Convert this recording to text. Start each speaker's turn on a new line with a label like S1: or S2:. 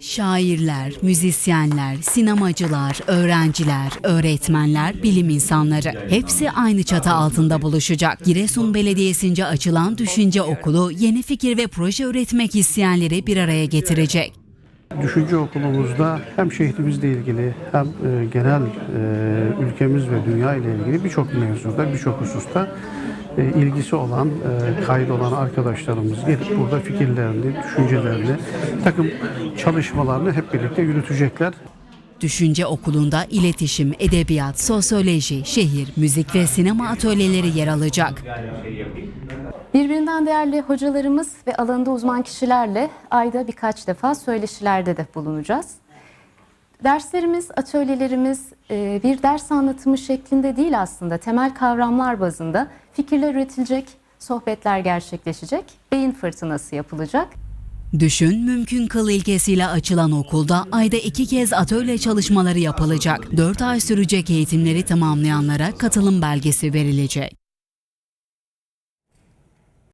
S1: Şairler, müzisyenler, sinemacılar, öğrenciler, öğretmenler, bilim insanları hepsi aynı çatı altında buluşacak. Giresun Belediyesi'nce açılan Düşünce Okulu yeni fikir ve proje üretmek isteyenleri bir araya getirecek.
S2: Düşünce okulumuzda hem şehrimizle ilgili hem e, genel e, ülkemiz ve dünya ile ilgili birçok mevzuda, birçok hususta e, ilgisi olan, kaydı olan arkadaşlarımız gelip burada fikirlerini, düşüncelerini, takım çalışmalarını hep birlikte yürütecekler.
S1: Düşünce Okulu'nda iletişim, edebiyat, sosyoloji, şehir, müzik ve sinema atölyeleri yer alacak.
S3: Birbirinden değerli hocalarımız ve alanında uzman kişilerle ayda birkaç defa söyleşilerde de bulunacağız. Derslerimiz, atölyelerimiz e, bir ders anlatımı şeklinde değil aslında temel kavramlar bazında fikirler üretilecek, sohbetler gerçekleşecek, beyin fırtınası yapılacak.
S1: Düşün mümkün kıl ilkesiyle açılan okulda ayda iki kez atölye çalışmaları yapılacak. 4 ay sürecek eğitimleri tamamlayanlara katılım belgesi verilecek.